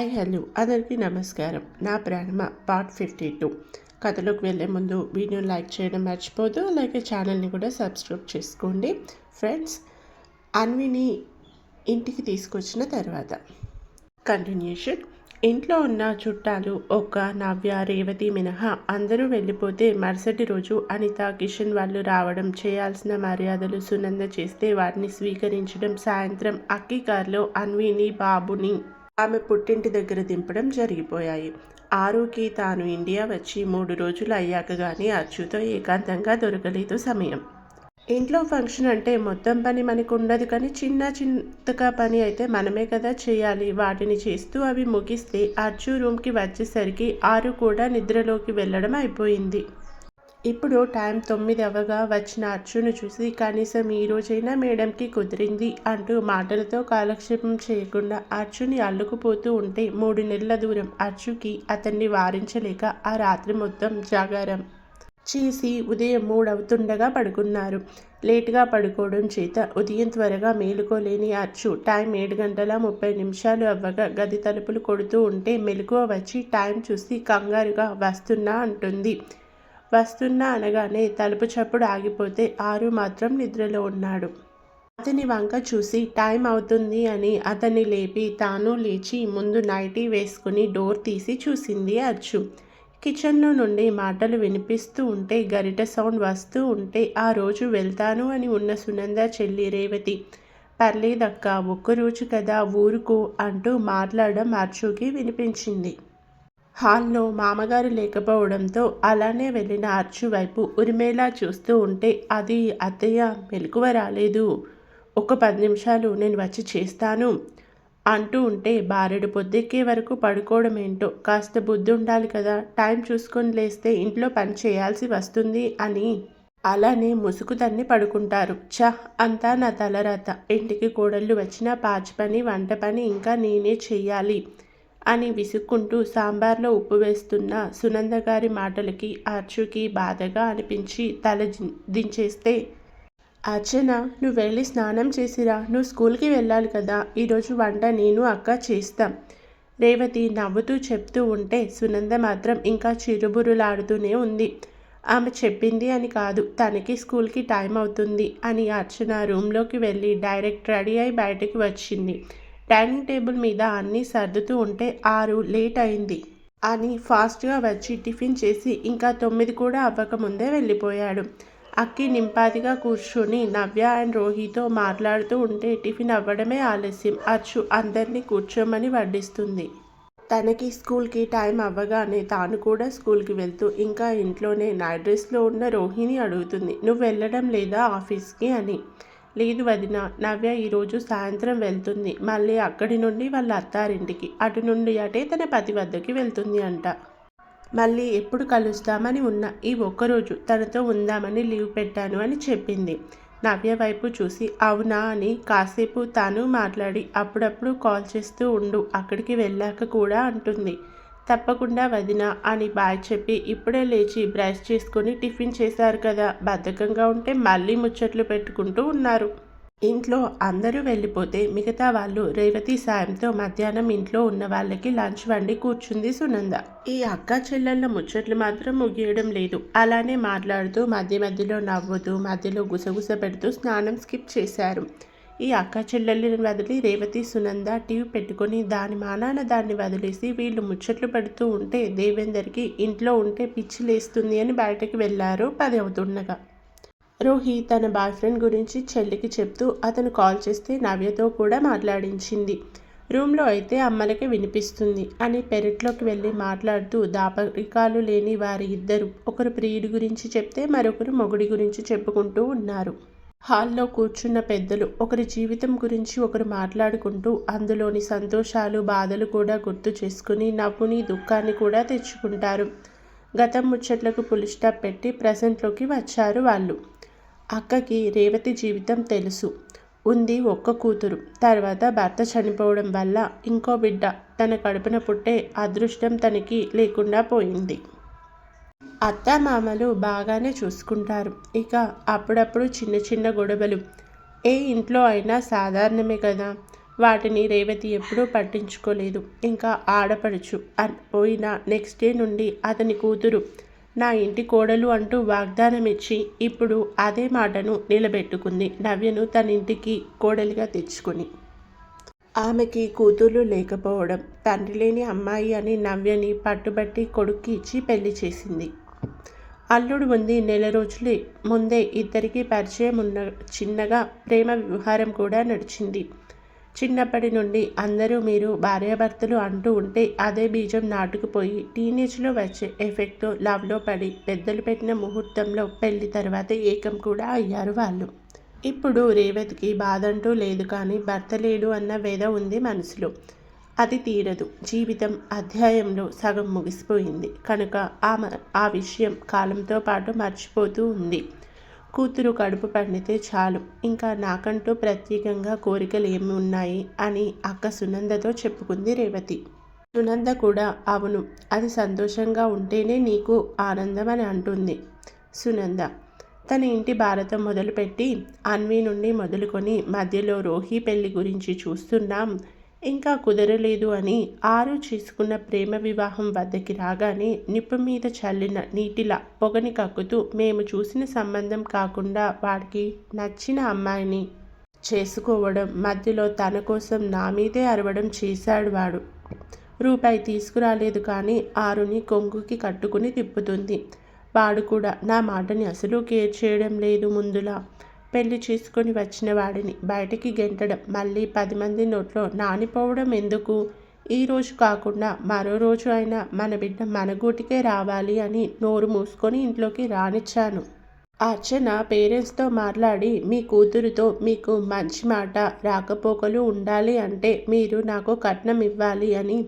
Hi hello అందరికీ నమస్కారం. నా ప్రాణమ? Part fifty two. కథలోకి వెళ్ళే ముందు వీడియో లైక్ చేయడం మర్చిపోదు అలాగే ఛానల్ని కూడా సబ్స్క్రైబ్ చేసుకోండి. ఫ్రెండ్స్ అన్విని ఇంటికి తీసుకొచ్చిన తర్వాత కంటిన్యూషన్. ఇంట్లో ఉన్న చుట్టాలు ఒక్క నవ్య రేవతి మినహా అందరూ వెళ్ళిపోతే మరుసటి రోజు అనిత కిషన్ వాళ్ళు రావడం చేయాల్సిన మర్యాదలు సునంద చేస్తే వాటిని స్వీకరించడం సాయంత్రం అక్కి కారులో అన్విని బాబుని ఆమె పుట్టింటి దగ్గర దింపడం జరిగిపోయాయి. ఆరుకి తాను ఇండియా వచ్చి మూడు రోజులు అయ్యాక కానీ అచ్చుతో ఏకాంతంగా దొరకలేదు సమయం. ఇంట్లో ఫంక్షన్ అంటే మొత్తం పని మనకు ఉండదు కానీ చిన్న చింతగా పని అయితే మనమే కదా చేయాలి. వాటిని చేస్తూ అవి ముగిస్తే అచ్చు రూమ్కి వచ్చేసరికి ఆరు కూడా నిద్రలోకి వెళ్ళడం అయిపోయింది. ఇప్పుడు టైం తొమ్మిది అవగా వచ్చిన అచ్చును చూసి కనీసం ఈ రోజైనా మేడంకి కుదిరింది అంటూ మాటలతో కాలక్షేపం చేయకుండా అచ్చుని అల్లుకుపోతూ ఉంటే మూడు నెలల దూరం అచ్చుకి అతన్ని వారించలేక ఆ రాత్రి మొత్తం జాగారం. చేసి ఉదయం మూడవుతుండగా పడుకున్నారు. లేటుగా పడుకోవడం చేత ఉదయం త్వరగా మేలుకోలేని అచ్చు టైం ఏడు గంటల ముప్పై నిమిషాలు అవ్వగా గది తలుపులు కొడుతూ ఉంటే మెలకువ వచ్చి టైం చూసి కంగారుగా వస్తున్నా అంటుంది. వస్తున్నా అనగానే తలుపు చప్పుడు ఆగిపోతే ఆరు మాత్రం నిద్రలో ఉన్నాడు. అతని వంక చూసి టైం అవుతుంది అని అతన్ని లేపి తాను లేచి ముందు నైటీ వేసుకుని డోర్ తీసి చూసింది అచ్చు కిచెన్లో నుండి మాటలు వినిపిస్తూ ఉంటే గరిట సౌండ్ వస్తూ ఉంటే ఆ రోజు వెళ్తాను అని ఉన్న సునంద చెల్లి రేవతి పర్లేదక్క ఒక్కరోజు కదా ఊరుకు అంటూ మాట్లాడడం అర్చుకి వినిపించింది. హాల్లో మామగారు లేకపోవడంతో అలానే వెళ్ళిన అర్చు వైపు ఉరిమేలా చూస్తూ ఉంటే అది అత్తయ్య మెలకువ రాలేదు. ఒక పది నిమిషాలు నేను వచ్చి చేస్తాను అంటూ ఉంటే బారెడు పొద్దెక్కే వరకు పడుకోవడం ఏంటో కాస్త బుద్ధి ఉండాలి కదా. టైం చూసుకొని లేస్తే ఇంట్లో పని చేయాల్సి వస్తుంది అని. అలానే ముసుగు తన్ని పడుకుంటారు. చ అంతా నా తలరాత. ఇంటికి కోడళ్ళు వచ్చిన పాచి పని వంట పని ఇంకా నేనే చెయ్యాలి. అని విసుక్కుంటూ సాంబార్లో ఉప్పు వేస్తున్న సునంద గారి మాటలకి అర్చుకి బాధగా అనిపించి తల దించేస్తే అర్చన నువ్వు వెళ్ళి స్నానం చేసిరా నువ్వు స్కూల్కి వెళ్ళాలి కదా ఈరోజు వంట నేను అక్క చేస్తాం. రేవతి నవ్వుతూ చెప్తూ ఉంటే సునంద మాత్రం ఇంకా చిరుబురులాడుతూనే ఉంది. ఆమె చెప్పింది అని కాదు తనకి స్కూల్కి టైం అవుతుంది అని అర్చన రూమ్లోకి వెళ్ళి డైరెక్ట్ రెడీ అయి బయటకు వచ్చింది. డైనింగ్ టేబుల్ మీద అన్నీ సర్దుతూ ఉంటే ఆరు లేట్ అయింది అని ఫాస్ట్గా వచ్చి టిఫిన్ చేసి ఇంకా తొమ్మిది కూడా అవ్వకముందే వెళ్ళిపోయాడు. అక్కి నింపాదిగా కూర్చొని నవ్య అండ్ రోహితో మాట్లాడుతూ ఉంటే టిఫిన్ అవ్వడమే ఆలస్యం. అచ్చు అందరినీ కూర్చోమని వడ్డిస్తుంది. తనకి స్కూల్కి టైం అవ్వగానే తాను కూడా స్కూల్కి వెళ్తూ ఇంకా ఇంట్లోనే నైట్ డ్రెస్లో ఉన్న రోహిణి అడుగుతుంది. నువ్వు వెళ్ళడం లేదా ఆఫీస్కి? అని. లేదు వదిన నవ్య ఈరోజు సాయంత్రం వెళ్తుంది. మళ్ళీ అక్కడి నుండి వాళ్ళ అత్తారింటికి. అటు నుండి అటే తన పతి వద్దకి వెళ్తుంది అంట. మళ్ళీ ఎప్పుడు కలుస్తామని ఉన్న. ఈ ఒక్కరోజు తనతో ఉందామని లీవ్ పెట్టాను అని చెప్పింది. నవ్య వైపు చూసి అవునా అని కాసేపు తాను మాట్లాడి అప్పుడప్పుడు కాల్ చేస్తూ ఉండు అక్కడికి వెళ్ళాక కూడా అంటుంది. తప్పకుండా వదిన అని బాయ్ చెప్పి ఇప్పుడే లేచి బ్రష్ చేసుకొని టిఫిన్ చేశారు కదా. బద్ధకంగా ఉంటే మళ్ళీ ముచ్చట్లు పెట్టుకుంటూ ఉన్నారు. ఇంట్లో అందరూ వెళ్ళిపోతే మిగతా వాళ్ళు రేవతి సాయంతో మధ్యాహ్నం ఇంట్లో ఉన్న వాళ్ళకి లంచ్ వండి కూర్చుంది సునంద. ఈ అక్క చెల్లెళ్ళ ముచ్చట్లు మాత్రం ముగియడం లేదు. అలానే మాట్లాడుతూ మధ్య మధ్యలో నవ్వుతూ మధ్యలో గుసగుస పెడుతూ స్నానం స్కిప్ చేశారు. ఈ అక్క చెల్లెళ్ళని వదిలి రేవతి సునంద టీవీ పెట్టుకొని దాని మానాన దాన్ని వదిలేసి వీళ్ళు ముచ్చట్లు పెడుతూ ఉంటే దేవేందర్కి ఇంట్లో ఉంటే పిచ్చి లేస్తుంది అని బయటకు వెళ్ళారు పది అవుతుండగా. రోహి తన బాయ్ ఫ్రెండ్ గురించి చెల్లికి చెప్తూ అతను కాల్ చేస్తే నవ్యతో కూడా మాట్లాడించింది. రూమ్లో అయితే అమ్మలకి వినిపిస్తుంది అని పెరట్లోకి వెళ్ళి మాట్లాడుతూ దాపరికాలు లేని వారి ఇద్దరు ఒకరు ప్రియుడి గురించి చెప్తే మరొకరు మొగుడి గురించి చెప్పుకుంటూ ఉన్నారు. హాల్లో కూర్చున్న పెద్దలు ఒకరి జీవితం గురించి ఒకరు మాట్లాడుకుంటూ అందులోని సంతోషాలు బాధలు కూడా గుర్తు చేసుకుని నవ్వుని దుఃఖాన్ని కూడా తెచ్చుకుంటారు. గతం ముచ్చట్లకు పులిస్టాప్ పెట్టి ప్రజెంట్లోకి వచ్చారు వాళ్ళు. అక్కకి రేవతి జీవితం తెలుసు. ఉంది ఒక్క కూతురు. తర్వాత భర్త చనిపోవడం వల్ల ఇంకో బిడ్డ తన కడుపున పుట్టే అదృష్టం తనకి లేకుండా పోయింది. అత్తామామలు బాగానే చూసుకుంటారు. ఇక అప్పుడప్పుడు చిన్న చిన్న గొడవలు. ఏ ఇంట్లో అయినా సాధారణమే కదా. వాటిని రేవతి ఎప్పుడూ పట్టించుకోలేదు. ఇంకా ఆడపడుచు అని పోయిన నెక్స్ట్ డే నుండి అతని కూతురు నా ఇంటి కోడలు అంటూ వాగ్దానం ఇచ్చి ఇప్పుడు అదే మాటను నిలబెట్టుకుంది నవ్యను తన ఇంటికి కోడలిగా తెచ్చుకుని. ఆమెకి కూతుర్లు లేకపోవడం తండ్రి లేని అమ్మాయి అని నవ్యని పట్టుబట్టి కొడుక్కి ఇచ్చి పెళ్ళి చేసింది. అల్లుడు ఉంది నెల రోజులు ముందే ఇద్దరికీ పరిచయం ఉన్న చిన్నగా ప్రేమ వ్యవహారం కూడా నడిచింది. చిన్నప్పటి నుండి అందరూ మీరు భార్యాభర్తలు అంటూ ఉంటే అదే బీజం నాటుకుపోయి టీనేజ్లో వచ్చే ఎఫెక్ట్తో లవ్లో పడి పెద్దలు పెట్టిన ముహూర్తంలో పెళ్ళి తర్వాత ఏకం కూడా అయ్యారు వాళ్ళు. ఇప్పుడు రేవతికి బాధంటూ లేదు కానీ భర్త లేడు అన్న వేద ఉంది మనసులో. అది తీరదు. జీవితం అధ్యాయంలో సగం ముగిసిపోయింది. కనుక ఆమె ఆ విషయం కాలంతో పాటు మర్చిపోతూ ఉంది. కూతురు కడుపు పండితే చాలు. ఇంకా నాకంటూ ప్రత్యేకంగా కోరికలు ఏమి ఉన్నాయి అని అక్క సునందతో చెప్పుకుంది రేవతి. సునంద కూడా అవును అది సంతోషంగా ఉంటేనే నీకు ఆనందం అని అంటుంది సునంద. తన ఇంటి భారతం మొదలుపెట్టి అన్వి నుండి మొదలుకొని మధ్యలో రోహి పెళ్ళి గురించి చూస్తున్నాం. ఇంకా కుదరలేదు అని ఆరు చేసుకున్న ప్రేమ వివాహం వద్దకి రాగానే నిప్పు మీద చల్లిన నీటిలా పొగని కక్కుతూ మేము చూసిన సంబంధం కాకుండా వాడికి నచ్చిన అమ్మాయిని చేసుకోవడం మధ్యలో తన కోసం నా మీదే అరవడం చేశాడు వాడు. రూపాయి తీసుకురాలేదు కానీ ఆరుని కొంగుకి కట్టుకుని తిప్పుతుంది. వాడు కూడా నా మాటని అసలు కేర్ చేయడం లేదు ముందులా. పెళ్ళి చేసుకొని వచ్చిన వాడిని బయటికి గెంటడం మళ్ళీ పది మంది నోట్లో నానిపోవడం ఎందుకు? ఈ రోజు కాకుండా మరో రోజు అయినా మన బిడ్డ మన గూటికే రావాలి అని నోరు మూసుకొని ఇంట్లోకి రానిచ్చాను. అర్చన పేరెంట్స్తో మాట్లాడి మీ కూతురుతో మీకు మంచి మాట రాకపోకలు ఉండాలి అంటే మీరు నాకు కట్నం ఇవ్వాలి అని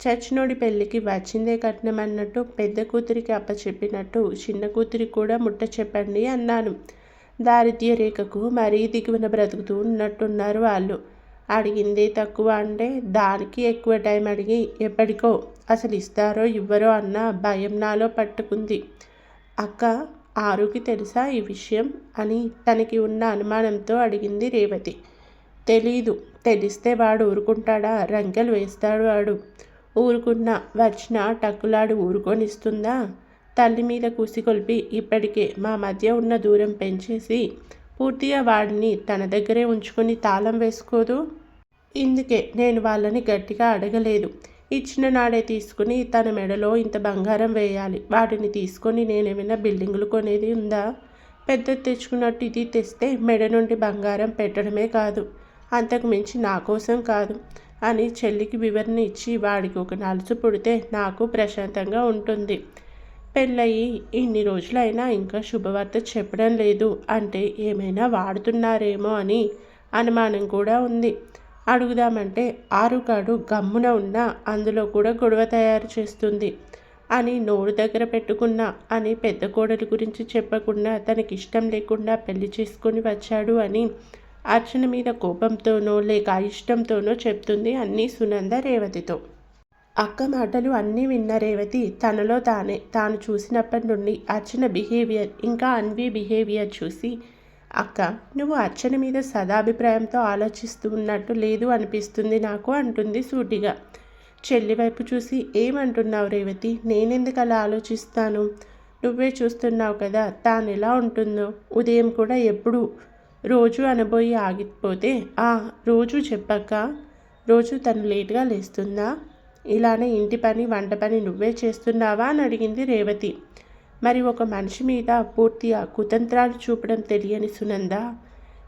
చచ్చినోడి పెళ్ళికి వచ్చిందే కట్నం అన్నట్టు పెద్ద కూతురికి అప్పచెప్పినట్టు చిన్న కూతురికి కూడా ముట్ట చెప్పండి అన్నాను. దారిద్ర్య రేఖకు మరీ దిగువన బ్రతుకుతూ ఉన్నట్టున్నారు వాళ్ళు. అడిగింది తక్కువ అంటే దానికి ఎక్కువ టైం అడిగి ఎప్పటికో అసలు ఇస్తారో ఇవ్వరో అన్న భయం నాలో పట్టుకుంది. అక్క ఆరుకి తెలుసా ఈ విషయం? అని తనకి ఉన్న అనుమానంతో అడిగింది రేవతి. తెలీదు తెలిస్తే వాడు ఊరుకుంటాడా? రంకెలు వేస్తాడు వాడు. ఊరుకున్న వచ్చిన టక్కులాడు ఊరుకొనిస్తుందా? తల్లి మీద కూసికొల్పి ఇప్పటికే మా మధ్య ఉన్న దూరం పెంచేసి పూర్తిగా వాడిని తన దగ్గరే ఉంచుకొని తాళం వేసుకోదు. ఇందుకే నేను వాళ్ళని గట్టిగా అడగలేదు. ఇచ్చిన నాడే తీసుకుని తన మెడలో ఇంత బంగారం వేయాలి. వాటిని తీసుకొని నేనేమైనా బిల్డింగులు కొనేది ఉందా? పెద్ద తెచ్చుకున్నట్టు ఇది తెస్తే మెడ నుండి బంగారం పెట్టడమే కాదు. అంతకు మించి నా కోసం కాదు అని చెల్లికి వివరణ ఇచ్చి వాడికి ఒక నలుసు పుడితే నాకు ప్రశాంతంగా ఉంటుంది. పెళ్ళయి. ఇన్ని రోజులైనా ఇంకా శుభవార్త చెప్పడం లేదు. అంటే ఏమైనా వాడుతున్నారేమో అని అనుమానం కూడా ఉంది. అడుగుదామంటే ఆరుకాడు గమ్మున ఉన్న అందులో కూడా గొడవ తయారు చేస్తుంది అని నోరు దగ్గర పెట్టుకున్నా అని పెద్ద కోడలి గురించి చెప్పకుండా తనకి ఇష్టం లేకుండా పెళ్ళి చేసుకొని వచ్చాడు అని అర్చన మీద కోపంతోనో లేక ఇష్టంతోనో చెప్తుంది అన్నీ సునంద రేవతితో. అక్క మాటలు అన్నీ విన్న రేవతి తనలో తానే తాను చూసినప్పటి నుండి అర్చన బిహేవియర్ ఇంకా అన్వి బిహేవియర్ చూసి అక్క నువ్వు అర్చన మీద సదాభిప్రాయంతో ఆలోచిస్తూ ఉన్నట్టు లేదు అనిపిస్తుంది నాకు అంటుంది సూటిగా. చెల్లి వైపు చూసి ఏమంటున్నావు రేవతి? నేనెందుకు అలా ఆలోచిస్తాను? నువ్వే చూస్తున్నావు కదా తాను ఎలా ఉంటుందో? ఉదయం కూడా ఎప్పుడు రోజు అనబోయి ఆగిపోతే ఆ రోజు చెప్పక్క. రోజు తను లేట్గా లేస్తుందా? ఇలానే ఇంటి పని వంట పని నువ్వే చేస్తున్నావా? అని అడిగింది రేవతి. మరి ఒక మనిషి మీద పూర్తిగా కుతంత్రాలు చూపడం తెలియని సునంద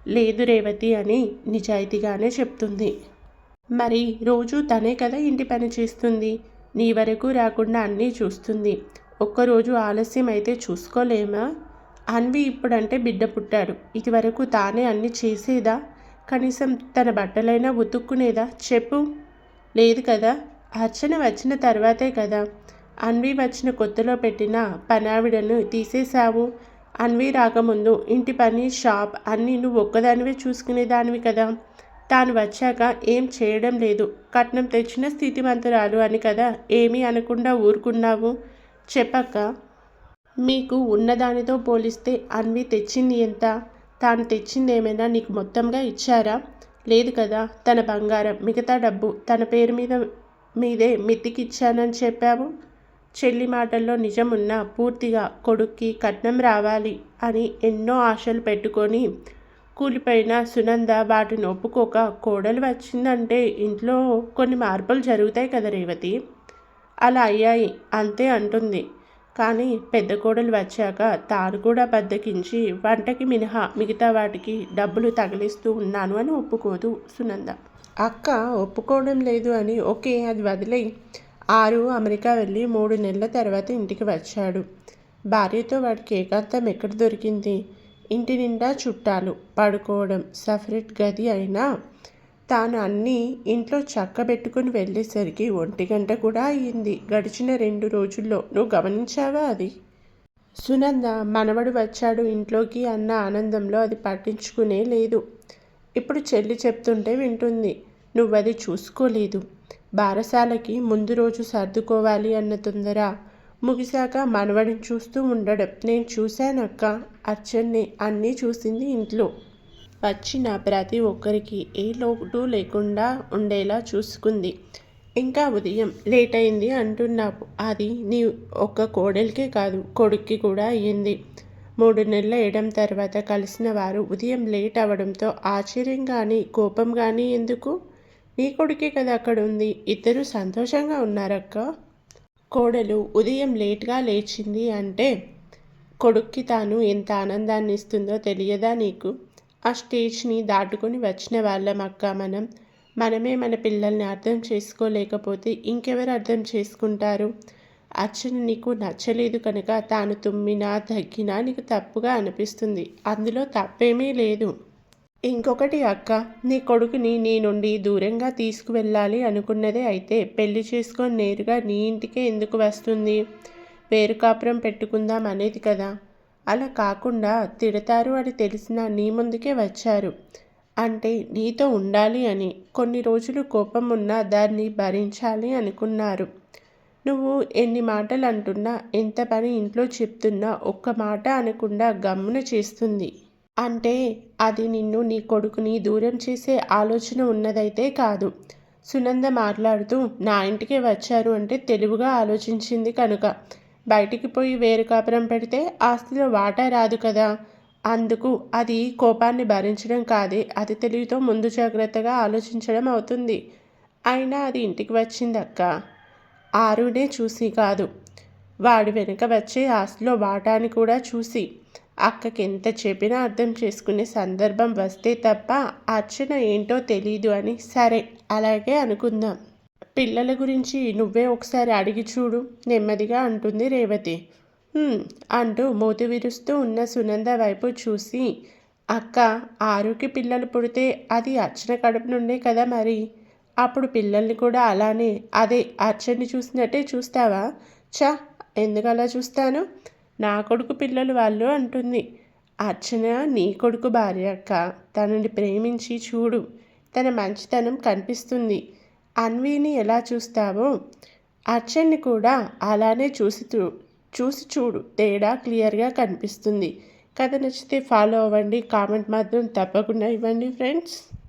లేదు రేవతి అని నిజాయితీగానే చెప్తుంది. మరి రోజు తనే కదా ఇంటి పని చేస్తుంది? నీ వరకు రాకుండా అన్నీ చూస్తుంది. ఒక్కరోజు ఆలస్యం అయితే చూసుకోలేమా? అన్వి ఇప్పుడంటే బిడ్డ పుట్టాడు. ఇదివరకు తానే అన్ని చేసేదా? కనీసం తన బట్టలైనా ఉతుక్కునేదా? చెప్పు. లేదు కదా? అర్చన వచ్చిన తర్వాతే కదా. అన్వి వచ్చిన కొత్తలో పెట్టిన పనావిడను తీసేశావు. అన్వి రాకముందు ఇంటి పని షాప్ అన్నీ నువ్వు ఒక్కదానివే చూసుకునేదానివి కదా. తాను వచ్చాక ఏం చేయడం లేదు. కట్నం తెచ్చిన స్థితిమంతురాలు అని కదా ఏమీ అనకుండా ఊరుకున్నావు? చెప్పక్క. మీకు ఉన్నదానితో పోలిస్తే అన్వి తెచ్చింది ఎంత? తాను తెచ్చింది ఏమైనా నీకు మొత్తంగా ఇచ్చారా? లేదు కదా. తన బంగారం మిగతా డబ్బు తన పేరు మీద మీదే మిత్తికిచ్చానని చెప్పావు చెల్లి మాటల్లో నిజమున్నా పూర్తిగా కొడుక్కి కట్నం రావాలి అని ఎన్నో ఆశలు పెట్టుకొని కూలిపోయిన సునంద వాటిని ఒప్పుకోక కోడలు వచ్చిందంటే ఇంట్లో కొన్ని మార్పులు జరుగుతాయి కదా రేవతి. అలా అయ్యాయి అంతే అంటుంది. కానీ పెద్ద కోడలు వచ్చాక తాను కూడా బద్దకించి వంటకి మినహా మిగతా వాటికి డబ్బులు తగిలిస్తూ ఉన్నాను అని ఒప్పుకోదు సునంద. అక్క ఒప్పుకోవడం లేదు అని ఓకే అది వదిలే ఆరు అమెరికా వెళ్ళి మూడు నెలల తర్వాత ఇంటికి వచ్చాడు. భార్యతో వాడికి ఏకాంతం ఎక్కడ దొరికింది? ఇంటి నిండా చుట్టాలు పడుకోవడం సపరేట్ గది అయినా? తాను అన్నీ ఇంట్లో చక్కబెట్టుకుని వెళ్ళేసరికి ఒంటి గంట కూడా అయ్యింది. గడిచిన రెండు రోజుల్లో. నువ్వు గమనించావా అది? సునంద మనవడు వచ్చాడు ఇంట్లోకి అన్న ఆనందంలో అది పట్టించుకునే లేదు. ఇప్పుడు చెల్లి చెప్తుంటే వింటుంది. నువ్వది చూసుకోలేదు. బారసాలకి ముందు రోజు సర్దుకోవాలి అన్న తొందర. ముగిశాక మనవడిని చూస్తూ ఉండడం. నేను చూశానక్క అర్చన్ని అన్నీ చూసింది ఇంట్లో. వచ్చిన ప్రతి ఒక్కరికి ఏ లోటు లేకుండా ఉండేలా చూసుకుంది. ఇంకా ఉదయం లేట్ అయింది అంటున్నావు. అది నీ ఒక్క కోడలికే కాదు కొడుక్కి కూడా అయ్యింది. మూడు నెలల వేయడం తర్వాత కలిసిన వారు ఉదయం లేట్ అవ్వడంతో ఆశ్చర్యం కానీ కోపం కానీ ఎందుకు? నీ కొడుకే కదా అక్కడ ఉంది ఇద్దరు సంతోషంగా ఉన్నారక్క. కోడలు ఉదయం లేట్గా లేచింది అంటే కొడుక్కి తాను ఎంత ఆనందాన్ని ఇస్తుందో తెలియదా నీకు? ఆ స్టేజ్ని దాటుకొని వచ్చిన వాళ్ళం అక్క మనం. మనమే మన పిల్లల్ని అర్థం చేసుకోలేకపోతే ఇంకెవరు అర్థం చేసుకుంటారు? అర్చన నీకు నచ్చలేదు కనుక తాను తుమ్మినా తగ్గినా నీకు తప్పుగా అనిపిస్తుంది. అందులో తప్పేమీ లేదు. ఇంకొకటి అక్క నీ కొడుకుని నీ నుండి దూరంగా తీసుకువెళ్ళాలి అనుకున్నదే అయితే పెళ్ళి చేసుకొని నేరుగా నీ ఇంటికే ఎందుకు వస్తుంది? వేరు కాపురం పెట్టుకుందాం అనేది కదా. అలా కాకుండా తిడతారు అని తెలిసిన నీ ముందుకే వచ్చారు. అంటే నీతో ఉండాలి అని కొన్ని రోజులు కోపం ఉన్నా దాన్ని భరించాలి అనుకున్నారు. నువ్వు ఎన్ని మాటలు అంటున్నా ఎంత పని ఇంట్లో చెప్తున్నా ఒక్క మాట అనకుండా గమ్మున చేస్తుంది. అంటే అది నిన్ను నీ కొడుకుని దూరం చేసే ఆలోచన ఉన్నదైతే కాదు. సునంద మాట్లాడుతూ నా ఇంటికి వచ్చారు అంటే తెలివిగా ఆలోచించింది కనుక. బయటికి పోయి వేరు కాపురం పెడితే ఆస్తిలో వాటా రాదు కదా. అందుకు అది కోపాన్ని భరించడం కాదే. అది తెలివితో ముందు జాగ్రత్తగా ఆలోచించడం అవుతుంది. అయినా అది ఇంటికి వచ్చింది అక్క ఆరునే చూసి కాదు. వాడి వెనుక వచ్చే ఆస్తిలో వాటాని కూడా చూసి అక్కకి ఎంత చెప్పినా అర్థం చేసుకునే సందర్భం వస్తే తప్ప అర్చన ఏంటో తెలీదు అని సరే అలాగే అనుకుందాం. పిల్లల గురించి నువ్వే ఒకసారి అడిగి చూడు నెమ్మదిగా అంటుంది రేవతి. అంటూ మూతి విరుస్తూ ఉన్న సునంద వైపు చూసి అక్క ఆరుకి పిల్లలు పుడితే అది అర్చన కడుపు నుండే కదా మరి? అప్పుడు పిల్లల్ని కూడా అలానే అదే అర్చన్ని చూసినట్టే చూస్తావా? చా ఎందుకు అలా చూస్తాను? నా కొడుకు పిల్లలు వాళ్ళు అంటుంది. అర్చన నీ కొడుకు భార్య అక్క. తనని ప్రేమించి చూడు. తన మంచితనం కనిపిస్తుంది. అన్వీని ఎలా చూస్తావో? అర్చన్ని కూడా అలానే చూసి చూసి చూడు. తేడా క్లియర్గా కనిపిస్తుంది. కథ నచ్చితే ఫాలో అవ్వండి. కామెంట్ మాత్రం తప్పకుండా ఇవ్వండి ఫ్రెండ్స్.